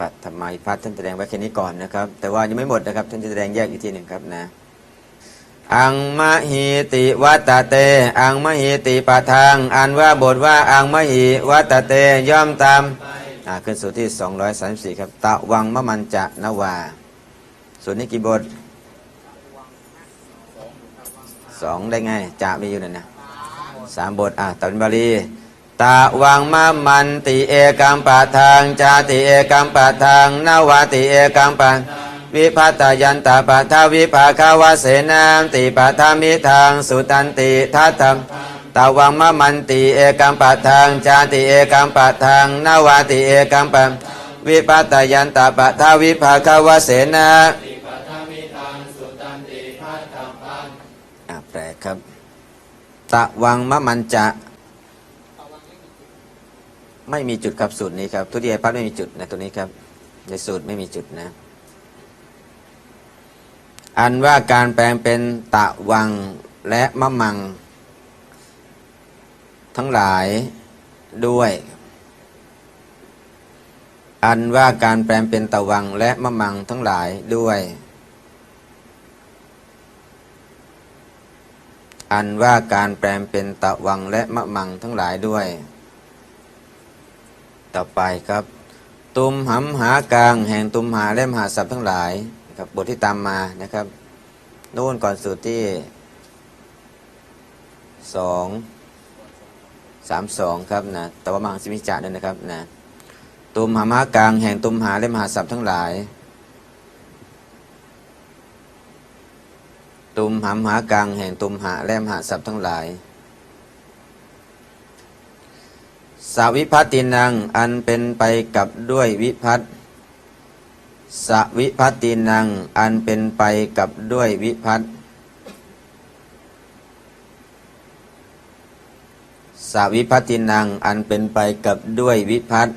ปัทมาพัฒน์ท่านแสดงไว้แค่นี้ก่อนนะครับ แต่ว่ายังไม่หมดนะครับท่านจะแสดงแยกอีกทีหนึ่งครับนะอังมหิติวัตเต อังมหิติปะทางอันว่าบทว่าอังมหิวัตเตย่อมตามอ่าขึ้นสู่ที่ 234 ครับ ตะวังมะมันจะนวาส่วนนี้กี่บทสองได้ไงจะมีอยู่นั่นนะสามบทอะตันบาลี ตะวังมะมันติเอกัมปะทางจาติเอกัมปะทางนวาติเอกัมปะวิพัตยันตปะทาวิภาคาวเสนามติปะทามิทางสุตันติทัตธรรมตะวังมะมันติเอกัมปะทางจาติเอกัมปะทางนวาติเอกัมปะวิปัตยันตปะทาวิภาคาวาเสนาอ่าแปลครับ ตะวังมะมันจะ ไม่มีจุดครับสูตรนี้ครับทุติยพัฒน์ไม่มีจุดนะตัวนี้ครับ ในสูตรไม่มีจุดนะ อันว่าการแปลงเป็นตะวังและมะมัง ทั้งหลายด้วย อันว่าการแปลงเป็นตะวังและมะมังทั้งหลายด้วย อันว่าการแปลงเป็นตะวังและมะมังทั้งหลายด้วย ต่อไปครับ ตุมหำหากลางแห่งตุมหาและมหาศัพท์ทั้งหลายนะครับบทที่ตามมานะครับนู่นก่อนสูตรที่สองสามสองครับนะแต่ว่ามังสิมิจาเนี่ยนะครับนะตุมหำหากลางแห่งตุมหาและมหาศัพท์ทั้งหลาย ตุมหำหากังแห่งตุมหาและมหาศัพท์ทั้งหลาย สาวิพัตตินังอันเป็นไปกับด้วยวิพัตสวิพัตตินังอันเป็นไปกับด้วยวิพัตสวิพัตตินังอันเป็นไปกับด้วยวิพัต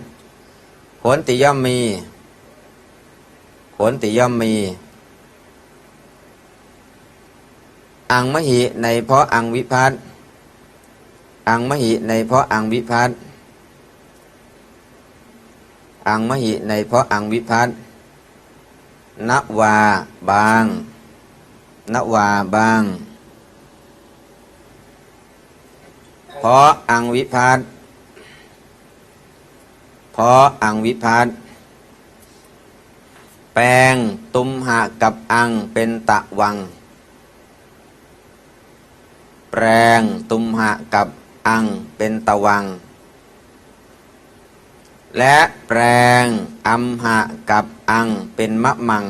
ผลติย่อมมี ผลติย่อมมี อังมหิในเพราะอังวิพัตอังมหิในเพราะอังวิพัต อังมหิในเพราะอังวิพัตนวาบางนวาบาง เพราะอังวิพัตน์เพราะอังวิพัตน์แปลงตุมหะกับอังเป็นตะวัง แปลงตุมหะกับอังเป็นตะวัง และแปลงอัมหะกับอังเป็นมะมัง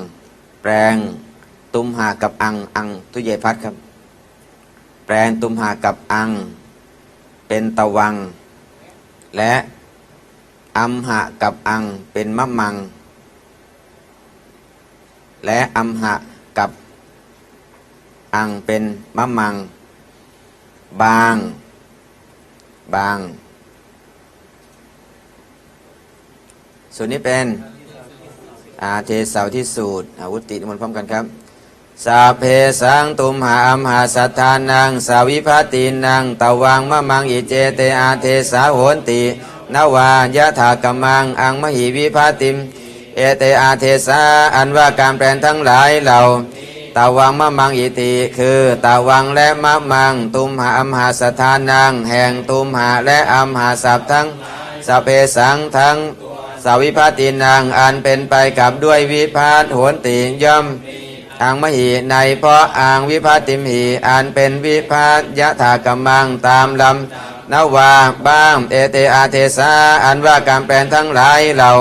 แปลงตุมหะกับอังอังทุเยพัดครับ แปลงตุมหะกับอัง เป็นตะวัง และอัมหะกับอังเป็นมะมัง และอัมหะกับอังเป็นมะมัง บาง บาง ส่วนนี้เป็นอาเทสาวที่สูตรอาวุติมนพร้อมกันครับสาเพสังตุมหาอัมหาสัทธานังสาวิภัตินังตวังมะมังอิเจเตอาเทสาโหนตินวายะถากมังอังมหิวิภัตติม เอเตอาเทสาอันว่าการแปลนทั้งหลายเหล่าตาวังมะมังอิติ คือตาวังและมะมัง ตุมหาอัมหาสถานัง แห่งตุมหาและอัมหาสัพทั้งสพเพสังทั้ง สาวิพัตินังอันเป็นไปกับด้วยวิพาทโหนติย่อมอังมหิในเพราะอังวิพัติมหิอันเป็นวิพาทยะถากมังตามลำนวาบ้างเอเตอาเทสาอันว่าการแปลนทั้งหลายเหล่า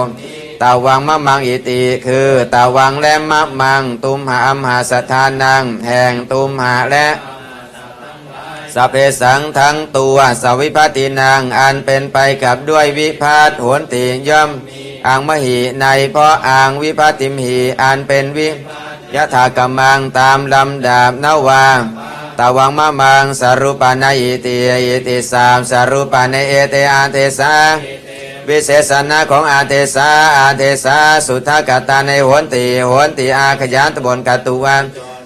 ตาวังมะมังอิติคือตาวังและมะมัง ตุมหาอัมหาสถานังแห่งตุมหาและ สพเพสังทั้งตัวสวิพัตินังอันเป็นไปกับด้วยวิพาทโหนติย่อมอังมหิในเพราะอังวิพัติมหิอันเป็นวิยะถากมังตามลำดาบนวาตาวังมะมังสรุปานาอิติอิติสามสรุปานเอเตอาเทสาวิเศษณะของอาเทสาอาเทสาสุทธกตาในโหนติโหนติอาขยันตบนกตุวัน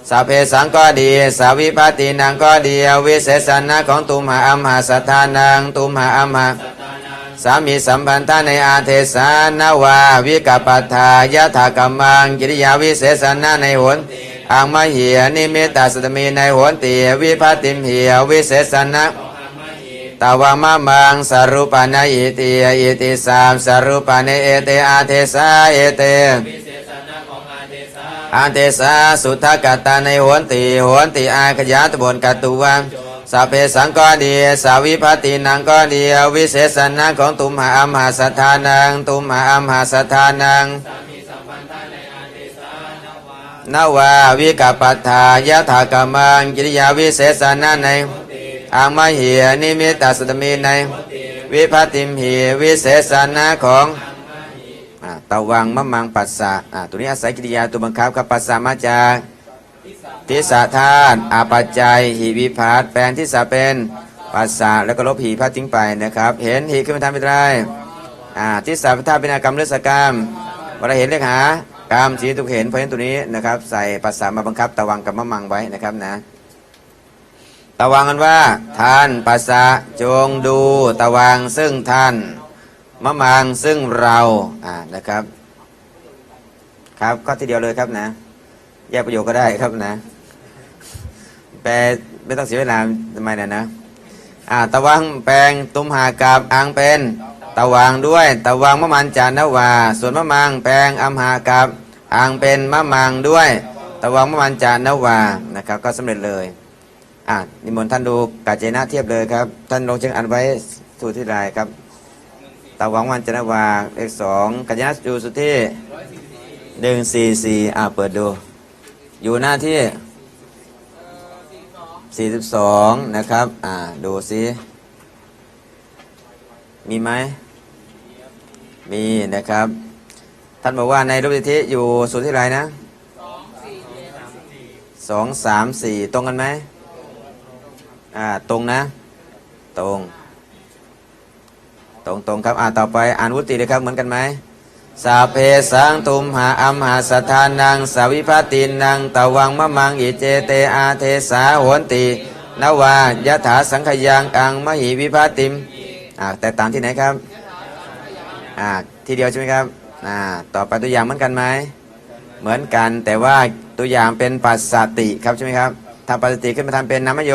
สาเพสังก็ดี สาวิปาตินังก็ดีวิเศษณะของตุมหาอัมหาสถานังตุมหาอัมหาสามีสัมพันธะในอาเทสานาวาวิกปัฏฐายะถากรรมังกิริยาวิเศษณะในหนอังมะเหียนิมิตาสตมีในหนตีวิภัติมเหียวิเศษณะตาวามะมังสรุปานาอิติอิติสามสรุปาเนเอเตอาเทสาเอเต อาเทสาสุทธกัตตาในโหนติโหนติอาขยาตบนกัตตุวังสัพเพสังก็ดีสาวิภัตินังก็ดีวิเศษณะของตุมหาอัมหาสัทธานังตุมหาอัมหาสัทธานังนาวาวิกปัฏฐายะถากรรมังกิริยาวิเศษณะในอังมเหียนิมิตาสตมีใน วิภัติมหีวิเศษณะของ ตะวังมะมังปัสสะอ่าตัวนี้อาศัยกิริยาตัวบังคับกับปัสสะมาจากทิสะธาตุอาปัจจัยหีวิพัตแปลงทิสะเป็นปัสสะแล้วก็ลบหีพัดทิ้งไปนะครับ เห็นหีขึ้นมาทำเป็นไรอ่าทิสะธาตุเป็นอากรรมฤศกรรมเวลาเห็นเรียกหากรรมสีทุกเห็นเพราะฉะนั้นตัวนี้นะครับ ใส่ปัสสะมาบังคับตะวังกับมะมังไว้นะครับนะตะวังกันว่าท่านปัสสะจงดูตะวังซึ่งท่าน มะมังซึ่งเราอ่านะครับ ครับก็ทีเดียวเลยครับนะ แยกประโยคก็ได้ครับนะแปลไม่ต้องเสียเวลาทำไมเนี่ยนะอ่าตะวังแปลงตุมหากับอังเป็นตะวังด้วย ตะวังมะมันจานวาส่วนมะมังแปลงอัมหากับอังเป็นมะมังด้วย ตะวังมะมันจานวานะครับ ก็สำเร็จเลยอะนิมนต์ท่านดูกาเจนะเทียบเลยครับ ท่านลงเชิงอันไว้สูตรที่ไรครับ ตาวังวันจันวาเลขสองกาเจนะอยู่สุที่หนึ่งสี่สี่อะเปิดดู อยู่หน้าที่สี่สิบสองนะครับ อ่า ดูซิมีไหม มีนะครับ ท่านบอกว่าในรูปสิทิอยู่สูตรที่ไรนะสองสามสี่ตรงกันไหม อ่า ตรงนะ ตรงต รงตรงครับอ่าต่อไปอ่านวุติเลยครับเหมือนกันไหมสาเพสังตุมหาอัมหาสทานังสาวิภัตินังตะวังมะมังอิเจเตอาเทสาโหนตินวายะถาสังขยังอังมหิวิภัติมอ่าแต่ตางที่ไหนครับอ่าทีเดียวใช่ไหมครับอ่าต่อไปตัวอย่างเหมือนกันไหมเหมือนกันแต่ว่าตัวอย่างเป็นปัสสติครับใช่ไหมครับถ้าปัสสติขึ้นมาทำเป็นนามโย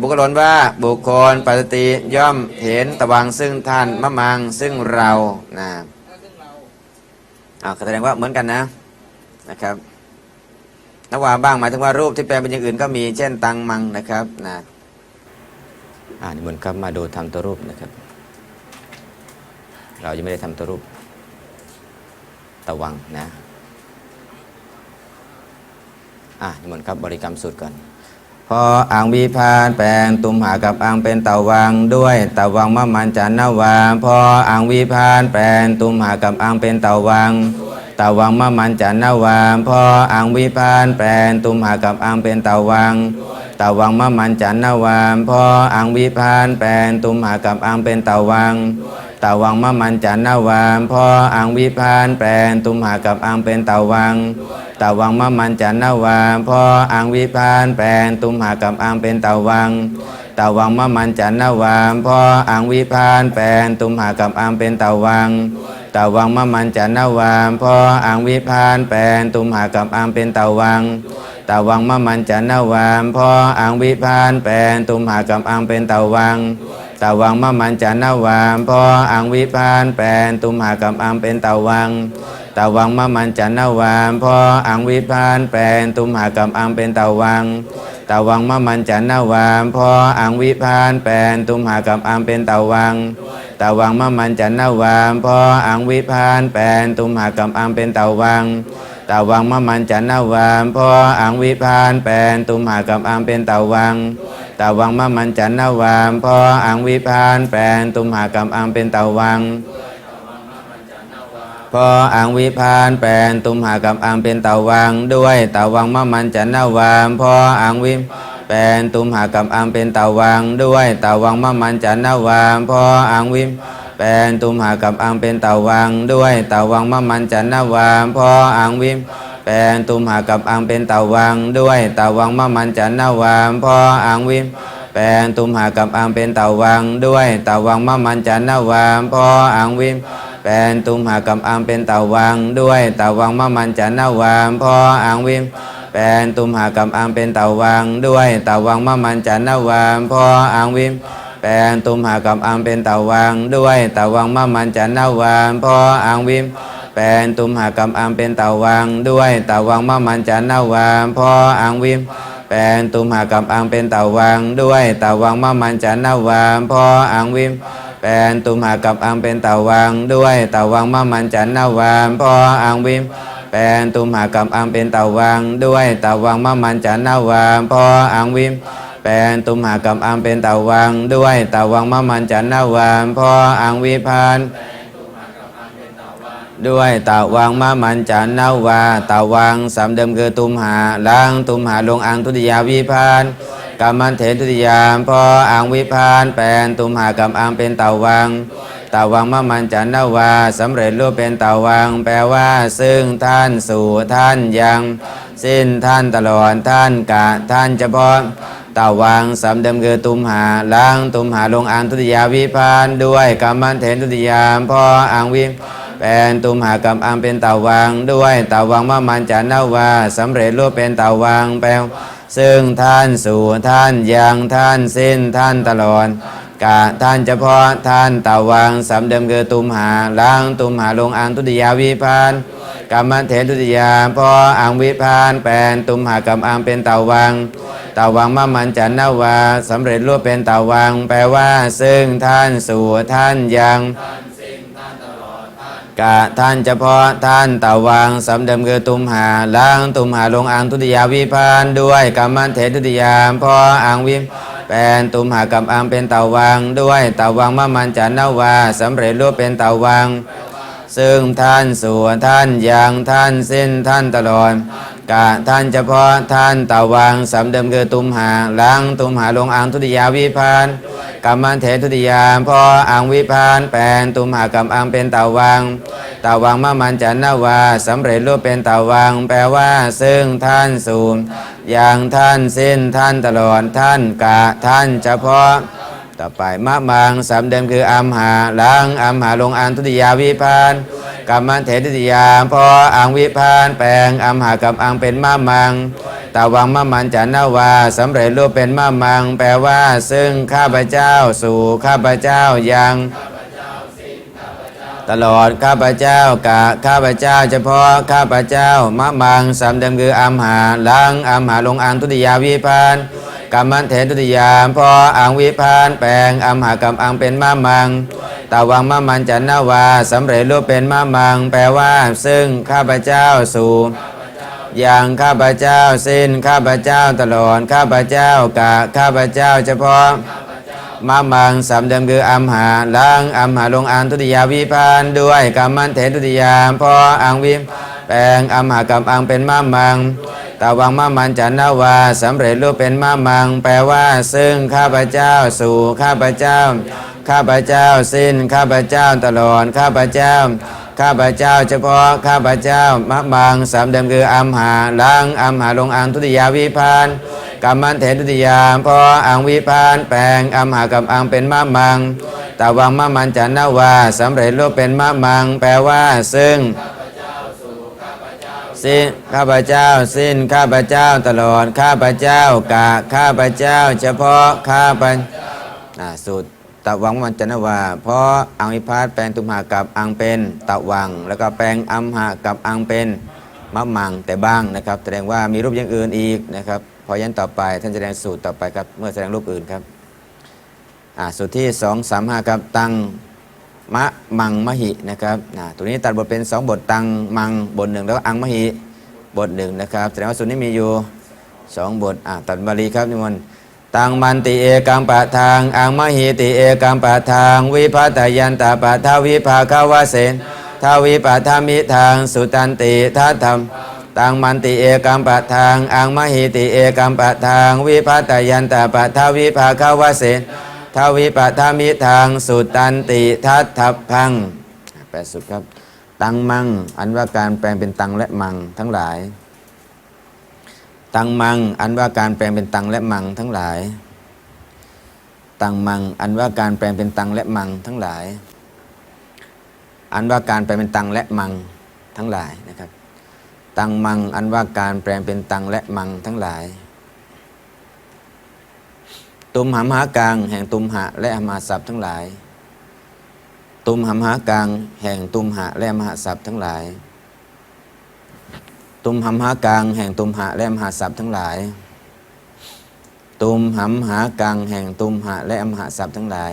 บุคคลว่าบุคคลปฏิติย่อมเห็นตะวังซึ่งท่านมะมังซึ่งเรานะอ่าแสดงว่าเหมือนกันนะนะครับนว่าบ้างหมายถึงว่ารูปที่แปลเป็นอย่างอื่นก็มีเช่นตังมังนะครับนะอ่านี่เหมือนครับมาดูทำตัวรูปนะครับ เรายังไม่ได้ทำตัวรูปตะวังนะอ่านี่เหมือนครับบริกรรมสูตรก่อน พออังวิพานแปลงตุมหากับอังเป็นเต่าวังด้วยเต่าวังมะมันจันนาวาพออังวิพานแปลงตุมหากับอังเป็นเต่าวังเต่าวังมะมันจันนาวาพออังวิพานแปลงตุมหากับอังเป็นเต่าวังเต่าวังมะมันจันนาวาพออังวิพานแปลงตุมหากับอังเป็นเต่าวัง ตาวังมะมันจันนาวาพออังวิพานแปลงตุมหากับอังเป็นเต่าวังตาวังมะมันจันนาวาพออังวิพานแปลงตุมหากับอังเป็นตาวังตาวังมะมันจันนาวาพออังวิพานแปลงตุมหากับอังเป็นตาวังตาวังมะมันจันนาวาพออังวิพานแปลงตุมหากับอังเป็นตาวังตาวังมะมันจันนาวาพออังวิพานแปลงตุมหากับอังเป็นตาวัง ตาวังมะมันจันนาวาพออังวิพานแปลงตุมหากับอังเป็นตาวังตาวังมะมันจันนาวามพออังวิพานแปลนตุมหากับอังเป็นตาวังตาวังมะมันจันนาวามพออังวิพานแปลนตุมหากับอังเป็นตาวังตาวังมะมันจันนาวามพออังวิพานแปลนตุมหากับอังเป็นตาวังตาวังมะมันจันนาวามพออังวิพานแปลนตุมหากับอังเป็นตาวัง ตาวังมะมันจันนาวามพออังวิพานแปลนตุมหากับอังเป็นตาวัง พออังวิพานแปลนตุมหากับอังเป็นตาวัง ด้วยเตาวังมะมันจันนาวามพออังวิแปลนตุมหากับอังเป็นเตาวัง ด้วยเตาวังมะมันจันนาวามพออังวิแปลนตุมหากับอังเป็นเตาวัง ด้วยเตาวังมะมันจันนาวามพออังวิ แปลนตุมหากับอังเป็นเตาวังด้วยเตาวังมะมันจันนาวามพออังวิแปแปลงตุมหากับอังเป็นเตาวังด้วยเตาวังมะมันจันนาวามพออังวิมแปลงตุมหากับอังเป็นเตาวังด้วยเตาวังมะมันจันนาวามพออังวิมแปลงตุมหากับอังเป็นเตาวังด้วยเตาวังมะมันจันนาวามพออังวิมแปลงตุมหากับอังเป็นเตาวังด้วยเตาวังมะมันจันนาวามพออังวิม แปลนตุมหากำอังเป็นเตาวังด้วยเตาวังมะมันจันนาวามพออังวิมแปลนตุมหากำอังเป็นเตาวังด้วยเตาวังมะมันจันนาวามพออังวิมแปลนตุมหากำอังเป็นเตาวังด้วยเตาวังมะมันจันนาวามพออังวิมแปลนตุมหากำอังเป็นเตาวังด้วยเตาวังมะมันจันนาวามพออังวิมแปนตุมหากำอังเป็นตาวังด้วยตาวังมะมันจันนาวามพออังวิพาน ด้วยตาวังมะมันจันนาวาตาวังสามเดิมคือตุมหาลังตุมหาลงอังทุติยาวิพานกรรมันเถนทุติยามพออังวิพานแปลนตุมหากรรมอังเป็นตาวังตาวังมะมันจันนาวาสำเร็จรูปเป็นตาวัง แปลว่าซึ่งท่านสู่ท่านยัง สิ้นท่านตลอดท่านกะท่านเฉพาะตาวังสามเดิมคือตุมหาลังตุมหาลงอังทุติยาวิพานด้วยกรรมันเถนทุติยามพออังวิ แปลนตุมหากรรมอังเป็นเต่าวัง ด้วยเต่าวังว่ามันจะนาวาสำเร็จรูปเป็นเต่าวังแปลซึ่งท่านสู่ท่านยังท่านสิ้นท่านตลอดกะท่านเฉพาะท่านเต่าวังสำเดิมคือตุมหาล้างตุมหาลงอังทุติยาวิพานกรรมเถรทุติยาพออังวิพานแปลนตุมหากรรมอังเป็นเต่าวังเต่าวังมามันจันนาวาสำเร็จรูปเป็นเต่าวัง แปลว่า ซึ่งท่านสู่ท่านยัง กะท่านเฉพาะท่านตาวังสำเดิมคือตุมหาล้างตุมหาลงอังทุติยาวิพานด้วยกรรมันเถรทุติยามพออังวิมแปลนตุมหากรรมอังเป็นตาวังด้วยตาวังมะมันจันนาวาสำเร็จรูปเป็นตาวัง ซึ่งท่านสู่ท่านยังท่านสิ้นท่านตลอดกะท่านเฉพาะท่านตาวังสำเดิมคือตุมหาล้างตุมหาลงอังทุติยาวิพาน กรรมันเถทุติยามพออังวิพานแปลนตุมหากรรมอังเป็นตาวังตาวังมะมันจันนาวาสำเร็จรูปเป็นตาวัง แปลว่า ซึ่งท่านสูงอย่างท่านสิ้นท่านตลอดท่านกะท่านเฉพาะต่อไปมะมังสามเดิมคืออัมหาลังอัมหาลงอันทุติยาวิพานกรรมันเถทุติยามพออังวิพานแปลงอัมหากับอังเป็นมะมัง ตาวังมะมันจันนาวาสำเร็จรูปเป็นมะมัง แปลว่า ซึ่งข้าพเจ้าสู่ข้าพเจ้ายังตลอดข้าพเจ้ากะข้าพเจ้าเฉพาะข้าพเจ้ามะมังสามเดิมคืออัมหาลังอัมหาลงอังทุติยาวิพานกรรมันเถรทุติยามพออังวิพานแปลงอัมหากรรมอังเป็นมะมังตาวังมะมันจันนาวาสำเร็จรูปเป็นมะมัง แปลว่า ซึ่งข้าพเจ้าสู่ อย่างข้าพเจ้าสิ้นข้าพเจ้าตลอดข้าพเจ้ากะข้าพเจ้าเฉพาะมะมังสามเดิมคืออัมหาลังอัมหาลงอันทุติยาวิพานด้วยกรรมันเถรทุติยามพออังวิมแปลงอัมหากับอังเป็นมะมังตาวังมะมันจันนาวาสำเร็จรูปเป็นมะมัง แปลว่า ซึ่งข้าพเจ้าสู่ข้าพเจ้า ข้าพเจ้าสิ้นข้าพเจ้าตลอดข้าพเจ้า ข้าพเจ้าเฉพาะข้าพเจ้ามะมังสามเดิมคืออัมหาลังอัมหาลงอังทุติยาวิพานกรรมันเถรทุติยามพออังวิพานแปลงอัมหากับอังเป็นมะมังตาวังมะมันจันนาวาสำเร็จรูปเป็นมะมัง แปลว่าซึ่งสิ้นข้าพเจ้าสิ้นข้าพเจ้าตลอดข้าพเจ้ากะข้าพเจ้า เฉพาะข้าพอ่าสุด ตะวังมันจันวา เพราะอังวิพาทแปลงตุมหากับอังเป็นตะวัง แล้วก็แปลงอัมหากับอังเป็นมะมังแต่บ้างนะครับ แสดงว่ามีรูปอย่างอื่นอีกนะครับพอยันต่อไปท่านแสดงสูตรต่อไปครับ เมื่อแสดงรูปอื่นครับอ่าสูตรที่สองสามห้าครับตังมะมังมหินะครับอ่าตัวนี้ตัดบทเป็นสองบทตังมังบทหนึ่งแล้วก็อังมหิบทหนึ่งนะครับแสดงว่าสูตรนี้มีอยู่สองบทอ่าตัดบาลีครับนิมนต์ ตังมันติเอกังปะทางอังมหิติเอกังปะทาง วิพัตยันตาปะทาวิภาคาวเสนทาวิปะทามิทางสุตันติทัตธรรมตังมันติเอกัมปะทางอังมหิติเอกัมปะทาง วิพัตยันตาปะทาวิภาคาวเสนทาวิปะทามิทางสุตันติทัตทัพพังแปลสุดครับ ตังมัง อันว่าการแปลงเป็นตังและมังทั้งหลาย ตังมัง อันว่าการแปลงเป็นตังและมังทั้งหลาย ตังมัง อันว่าการแปลงเป็นตังและมังทั้งหลาย อันว่าการแปลงเป็นตังและมังทั้งหลายนะครับ ตังมัง อันว่าการแปลงเป็นตังและมังทั้งหลาย ตุมหามหากลางแห่งตุมหะและอมหาศัพท์ทั้งหลาย ตุมหามหากลางแห่งตุมหะและมหาศัพท์ทั้งหลาย ตุมหำหากลางแห่งตุมหะและมหาศัพท์ทั้งหลาย ตุมหำหากลางแห่งตุมหะและมหาศัพท์ทั้งหลาย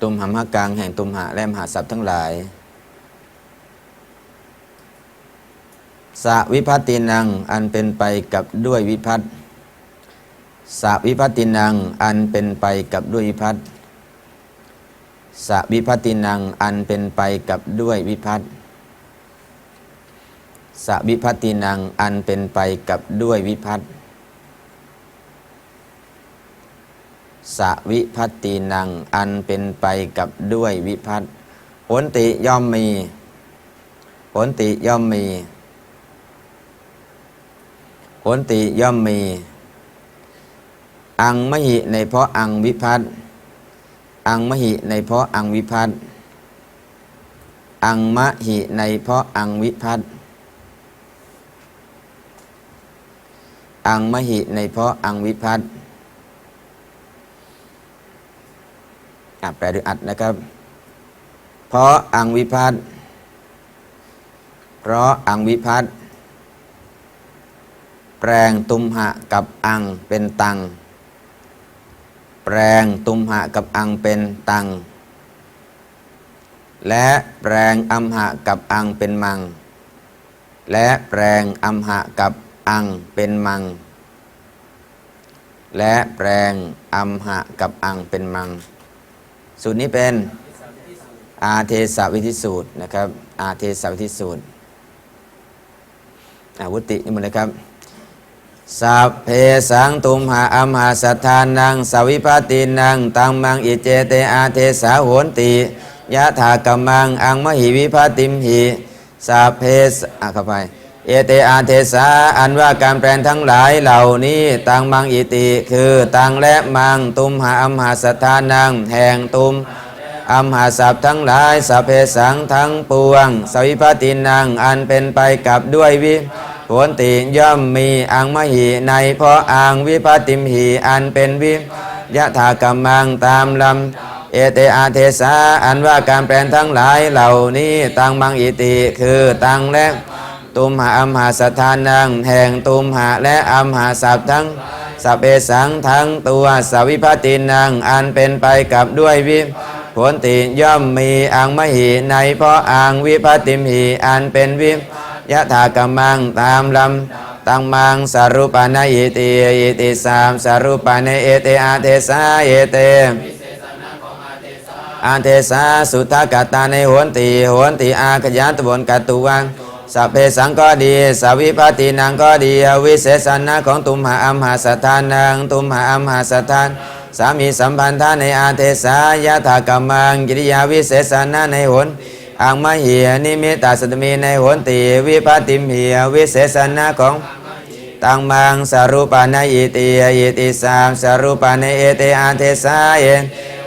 ตุมหำหากลางแห่งตุมหะและมหาศัพท์ทั้งหลายสะวิพัตินังอันเป็นไปกับด้วยวิพัตสะวิพัตตินังอันเป็นไปกับด้วยวิพัต สวิพัตินังอันเป็นไปกับด้วยวิพัตสวิพัตินังอันเป็นไปกับด้วยวิพัตสวิพัตินังอันเป็นไปกับด้วยวิพัตผลติย่อมมีผลติย่อมมีผลติย่อมมี อังมหิในเพราะอังวิพัต อังมหิในเพราะอังวิพัตอังมหิในเพราะอังวิพัตอังมหิในเพราะอังวิพัตอะแปลด้วยอัดนะครับ เพราะอังวิพัตเพราะอังวิพัตแปลงตุมหะกับอังเป็นตัง ปลงตุมหะกับอังเป็นตัง และแปลงอัมหะกับอังเป็นมัง และแปลงอัมหะกับอังเป็นมัง และแปลงอัมหะกับอังเป็นมัง สูตรนี้เป็นอาเทสวิธิสูตรนะครับ อาเทสวิธิสูตรอาวุตินี่หมดเลยครับ สัพเพสังตุมหาอัมหาสัทธานังสวิปตินังตังมังอิเจเตอาเทสาโหนติยะถากมมังอังมหิวิภาติมหิสัพเพสอะเข้าไปเอเตอาเทสาอันว่าการแปลนทั้งหลายเหล่านี้ตังมังอิติ คือตังและมังตุมหาอัมหาสัทธานังแห่งตุมอัมหาสัพทั้งหลายสัพเพสังทั้งปวง สวิปตินังอันเป็นไปกับด้วยวิ ผลติย่อมมีอังมหิในเพราะอังวิปติมหีอันเป็นวิยะถากรรมังตามลำเอเตอาเทสาอันว่าการแปลนทั้งหลายเหล่านี้ตังมังอิติคือตังและตุมหาอัมหาสถานังแห่งตุมหาและอัมหาสัพทั้งสัพเพสังทั้งตัวสวิพัตินังอันเป็นไปกับด้วยวิผลติย่อมมีอังมหิในเพราะอังวิพัติมหีอันเป็นวิ ยะถากรรมังตามลำตังมังสรุปานาอิติอิติสามสรุปานาเอเตอาเทสาเอเตอาเทสาสุทธกตาในโหนติโหนติอาขยันตบนกัตตุวังสัพเพสังก็ดีสวิปตินังก็ดีวิเศษณะของตุมหาอัมหาสถานังตุมหาอัมหาสถานสามีสัมพันธะในอาเทสายะถากรรมังกิริยาวิเศษณะในโหน อังมะเหียนิมิตาสตมีในหนติวิปติมเหียวิเศษณะของตังมังสารุปานาอิติอิติสามสารุปานเอเตอาเทสาเย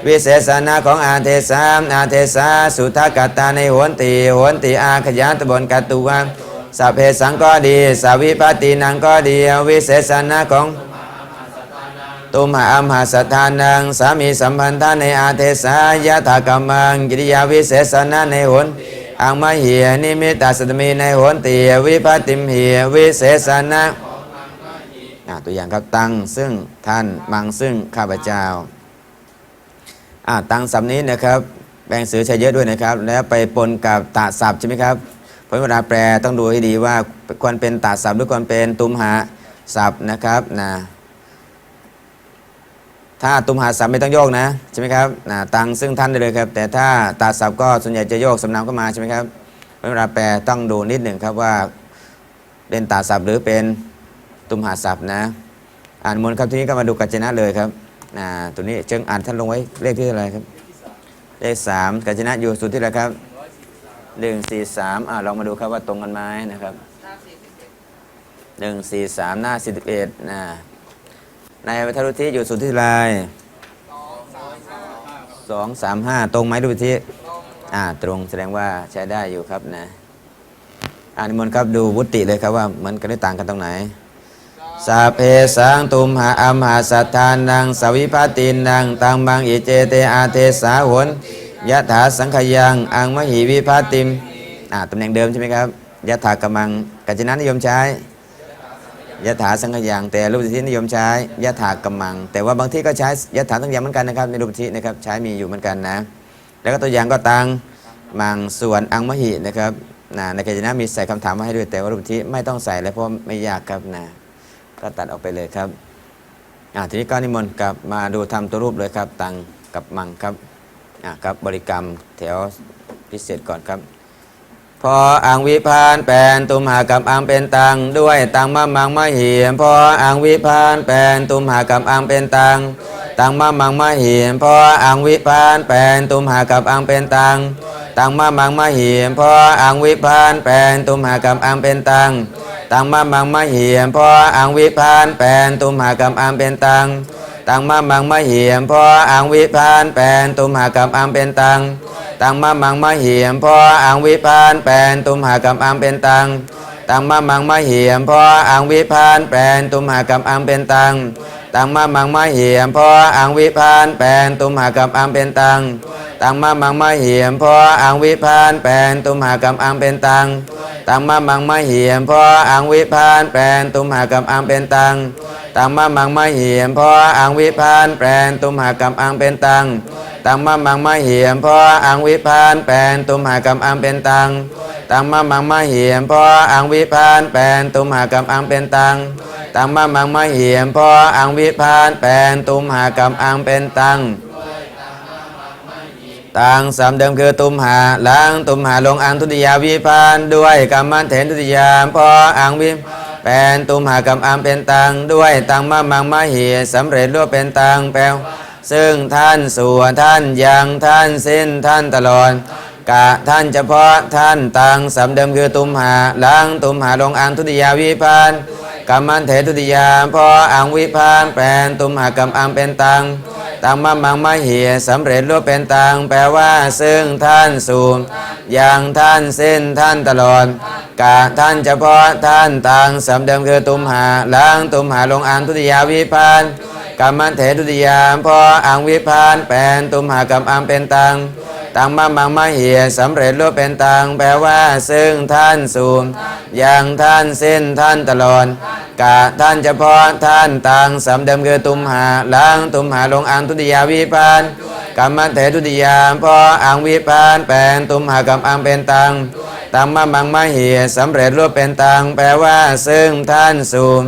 วิเศษณะของอาเทสามอาเทสาสุทกัตตาในหนติหนติอาขยันตบนกัตตุวังสัพเพสังก็ดีสาวิปตินังก็ดีวิเศษณะของ ตุมหาอัมหาสถานังสามีสัมพันธะในอาเทสายะถากรรมังกิริยาวิเศษณะในหนอังมาเหียนิมิตาสตมีในหนเติวิปติมเหียวิเศษณะตัวอย่างครับตังซึ่งท่านมังซึ่งข้าพเจ้าตังสำนี้นะครับแบ่งสือใช้เยอะด้วยนะครับ แล้วไปปนกับตาศัพท์ใช่ไหมครับเพราะเวลาแปลต้องดูให้ดีว่าควรเป็นตาศัพท์หรือควรเป็นตุมหาศัพท์นะครับนะ ถ้าตุมหาศัพท์ไม่ต้องโยกนะใช่ไหมครับตังซึ่งท่านได้เลยครับ แต่ถ้าตาศัพท์ก็ส่วนใหญ่จะโยกสำนามก็มาใช่ไหมครับเวลาแปลต้องดูนิดหนึ่งครับว่าเป็นตาศัพท์หรือเป็นตุมหาศัพท์นะ อ่านมนครับทีนี้ก็มาดูกัจจนะเลยครับนะตัวนี้เชิงอ่านท่านลงไว้เลขที่อะไรครับ เลขสามกัจจนะอยู่สุดที่อะไรครับหนึ่งสี่สามอ่าลองมาดูครับว่าตรงกันไหมนะครับหนึ่งสี่สามหน้าสิบเอ็ดนะ ในวัทรุทิอยู่สุทธิลายสองสามห้าตรงไหมรุทิอ่าตรงแสดงว่าใช้ได้อยู่ครับนะอ่านิมนต์ครับดูวุติเลยครับว่าเหมือนกันหรือต่างกันตรงไหนสาเพสังตุมหาอัมหาสัทธานังสวิภาตินังตังบังอิเจเตอาเทสาหนยะถาสังขยังอังมหิวิภาติมอ่าตำแหน่งเดิมใช่ไหมครับยะถากำมังกัจจนะนิยมใช้ ยะถาสังขยังแต่รูปทินิยมใช้ยะถากำมัง แต่ว่าบางที่ก็ใช้ยะถาสังขยังเหมือนกันนะครับในรูปทินะครับใช้มีอยู่เหมือนกันนะ แล้วก็ตัวอย่างก็ตังมังส่วนอังมหินะครับนะในกัจนะมีใส่คำถามมาให้ด้วยแต่ว่ารูปทิไม่ต้องใส่แล้วเพราะไม่ยากครับนะก็ตัดออกไปเลยครับอ่าทีนี้ก็นิมนต์กลับมาดูทำตัวรูปเลยครับ ตังกับมังครับอ่าครับบริกรรมแถวพิเศษก่อนครับ พออังวิพานแปนตุมหากับอังเป็นตังด้วยตังมะมังมะเหียมพออังวิพานแปนตุมหากับอังเป็นตังตังมะมังมะเหียมพออังวิพานแปนตุมหากับอังเป็นตังตังมะมังมะเหียมพออังวิพานแปนตุมหากับอังเป็นตังตังมามังมะเหียมพออังวิพานแปนตุมหากรรมอังเป็นตัง ตังมามังมะเหียมพออังวิพานแปลนตุมหากรรมอังเป็นตังตังมามังมะเหียมพออังวิพานแปลนตุมหากรรมอังเป็นตังตังมามังมะเหียมพออังวิพานแปลนตุมหากรรมอังเป็นตังตังมามังมะเหียมพออังวิพานแปลนตุมหากรรมอังเป็นตังตังมามังมะเหียมพออังวิพานแปลนตุมหากรรมอังเป็นตังตังมามังมะเหียมพออังวิพานแปลนตุมหากรรมอังเป็นตัง ตังมามังมะเหียมพออังวิพานแปลนตุมหากรรมอังเป็นตังตังมามังมะเหียมพออังวิพานแปลนตุมหากรรมอังเป็นตังตังมามังมะเหียมพออังวิพานแปลนตุมหากรรมอังเป็นตังตังมามังมะเหียมพออังวิพานแปลนตุมหากรรมอังเป็นตังตังสามเดิมคือตุมหาล้างตุมหาลงอังทุติยาวิพานด้วยกรรมันเถนทุติยามพออังวิ แปลนตุมหากรรมอังเป็นตังด้วยตังมะมังมะเหียสำเร็จรวบเป็นตังแปลวซึ่งท่านส่วนท่านยังท่านสิ้นท่านตลอดกะท่านเฉพาะท่านตังสามเดิมคือตุมหาล้างตุมหาลงอังทุติยาวิพานกรรมันเถทุติยามพออังวิพานแปลนตุมหากรรมอังเป็นตัง ตังมะมังมะเหียสำเร็จรูปเป็นตังแปลว่า ซึ่งท่านสูงอย่างท่านสิ้นท่านตลอดกะท่านเฉพาะท่านตังสำเดิมคือตุมหาล้างตุมหาลงอังทุติยาวิพานกรรมันเถทุติยามพออังวิพานแปลนตุมหากรรมอังเป็นตัง ตังมัมังมะเหียสำเร็จรูปเป็นตังแปลว่า ซึ่งท่านสูงอย่างท่านสิ้นท่านตลอดกะท่านเฉพาะท่านตังสำเดิมคือตุมหาล้างตุมหาลงอังทุติยาวิพานกรรมเถทุติยามพออังวิพานแปลนตุมหากรรมอังเป็นตัง ตังมะมังมะเหียสำเร็จรูปเป็นตังแปลว่า ซึ่งท่านสูง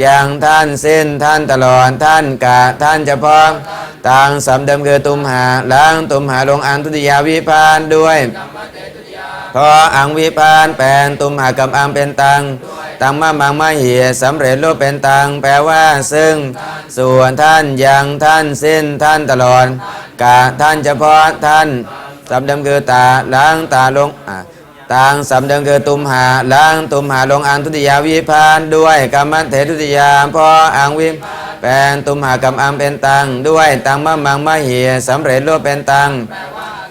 อย่างท่านสิ้นท่านตลอดท่านกะท่านเฉพาะตังสำเดิมคือตุมหาล้างตุมหาลงอังทุติยาวิพานด้วยพออังวิพานแปลนตุมหากรรมอังเป็นตังตังมะมังมะเหียสำเร็จรูปเป็นตังแปลว่า ซึ่ง ส่วนท่านยังท่านสิ้นท่านตลอดกะท่านเฉพาะท่านสำเดิมคือตาล้างตาลงอะ ตังสำเดิมคือตุมหาล้างตุมหาลงอังทุติยาวิพานด้วยกรรมเถทุติยามพออังวิมแปลนตุมหากรรมอังเป็นตังด้วยตังมะมังมะเหียสำเร็จรูปเป็นตัง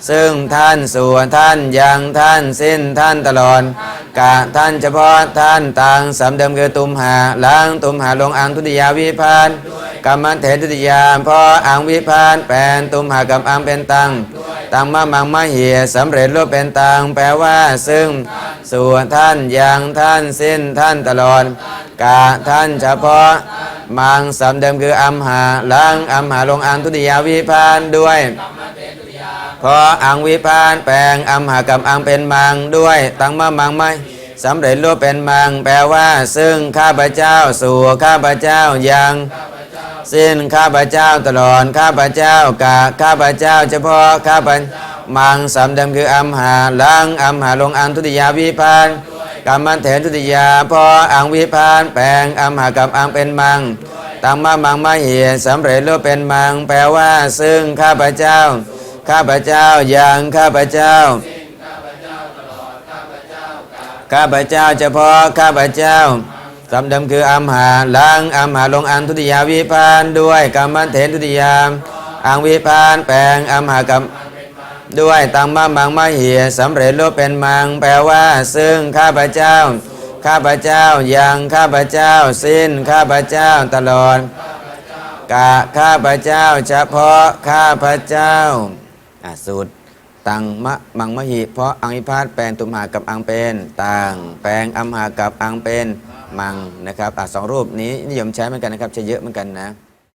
ซึ่งท่านส่วนท่านยังท่านสิ้นท่านตลอดกะท่านเฉพาะท่านตังสำเดิมคือตุมหาล้างตุมหาลงอังทุติยาวิพานกรรมเถทุติยามพออังวิพานแปลนตุมหากรรมอังเป็นตัง ตังมะมังมะเหียสำเร็จรูปเป็นตังแปลว่า ซึ่งส่วนท่านยังท่านสิ้นท่านตลอดกะท่านเฉพาะ มังสำเดิมคืออัมหาล้างอัมหาลงอังทุติยาวิพานด้วยพออังวิพานแปลงอัมหากรรมอังเป็นมังด้วย ตังมะมังไม่สำเร็จรูปเป็นมัง แปลว่า ซึ่งข้าพเจ้าสู่ข้าพเจ้ายัง สิ้นข้าพเจ้าตลอดข้าพเจ้ากะข้าพเจ้าเฉพาะข้าพมังสำเดิมคืออัมหาล้างอัมหาลงอังทุติยาวิพานกรรมันเถนทุติยาพออังวิพานแปลงอัมหากรรมอังเป็นมังตังมะมังมะเหียสำเร็จรูปเป็นมัง แปลว่าซึ่งข้าพเจ้า ข้าพเจ้าอยังข้าพเจ้าข้าพเจ้าเฉพาะข้าพเจ้า สำเดิมคืออัมหาลังอัมหาลงอันทุติยาวิพานด้วยกรรมันเถนทุติยามอังวิพานแปลงอัมหากรรมด้วยตังมามังมาเหียสำเร็จรูปเป็นมังแปลว่า ซึ่งข้าพเจ้า ข้าพเจ้ายังข้าพเจ้า สิ้นข้าพเจ้าตลอดกะข้าพเจ้า เฉพาะข้าพเจ้าสูตรตังมะมังมหิเพราะอังอิพาตแปลงตุมหากับอังเป็นตังแปลงอัมหากับอังเป็น มังนะครับอะสองรูปนี้นิยมใช้เหมือนกันนะครับใช้เยอะเหมือนกันนะ